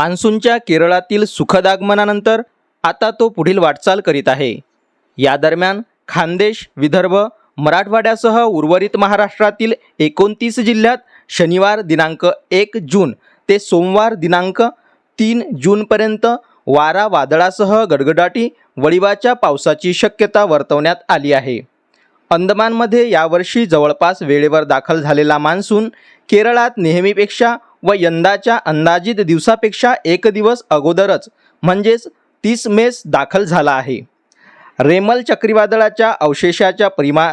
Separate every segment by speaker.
Speaker 1: मान्सूनच्या केरळातील सुखद आगमनानंतर आता तो पुढील वाटचाल करीत आहे. या दरम्यान खानदेश विदर्भ मराठवाड्यासह उर्वरित महाराष्ट्रातील एकोणतीस जिल्ह्यात शनिवार दिनांक एक जून ते सोमवार दिनांक तीन जूनपर्यंत वारा वादळासह गडगडाटी वळिवाच्या पावसाची शक्यता वर्तवण्यात आली आहे. अंदमानमध्ये यावर्षी जवळपास वेळेवर दाखल झालेला मान्सून केरळात नेहमीपेक्षा व यंदाच्या अंदाजित दिवसापेक्षा एक दिवस अगोदरच म्हणजेच तीस मेस दाखल झाला आहे. रेमल चक्रीवादळाच्या अवशेषाच्या परिमा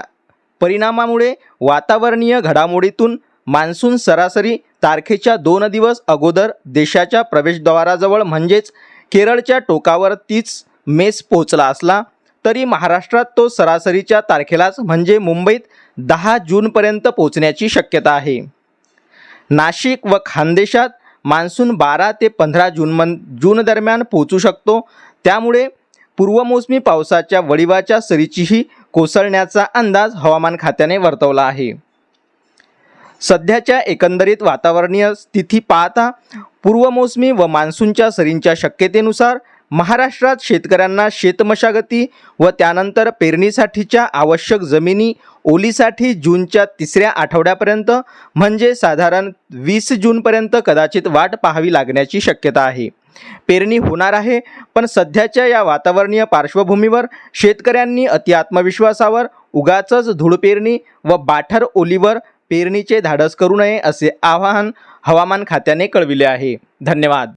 Speaker 1: परिणामामुळे वातावरणीय घडामोडीतून मान्सून सरासरी तारखेच्या दोन दिवस अगोदर देशाच्या प्रवेशद्वाराजवळ म्हणजेच केरळच्या टोकावर तीच मेस पोचला असला तरी महाराष्ट्रात तो सरासरीच्या तारखेलाच म्हणजे मुंबईत दहा जूनपर्यंत पोचण्याची शक्यता आहे. नाशिक व खानदेशात मान्सून बारा ते पंधरा जून मन जून दरम्यान पोचू शकतो. त्यामुळे पूर्वमोसमी पावसाच्या वडिवाच्या सरीचीही कोसळण्याचा अंदाज हवामान खात्याने वर्तवला आहे. सध्याच्या एकंदरीत वातावरणीय स्थिती पाहता पूर्वमोसमी व मान्सूनच्या सरींच्या शक्यतेनुसार महाराष्ट्रात शेतकऱ्यांना शेतमशागती व त्यानंतर पेरणीसाठीच्या आवश्यक जमिनी ओलीसाठी जूनच्या तिसऱ्या आठवड्यापर्यंत म्हणजे साधारण वीस जूनपर्यंत कदाचित वाट पाहावी लागण्याची शक्यता आहे. पेरणी होणार आहे पण सध्याच्या या वातावरणीय पार्श्वभूमीवर शेतकऱ्यांनी अति आत्मविश्वासावर उगाचच धूळ पेरणी व बाठर ओलीवर पेरणीचे धाडस करू नये असे आवाहन हवामान खात्याने कळविले आहे. धन्यवाद.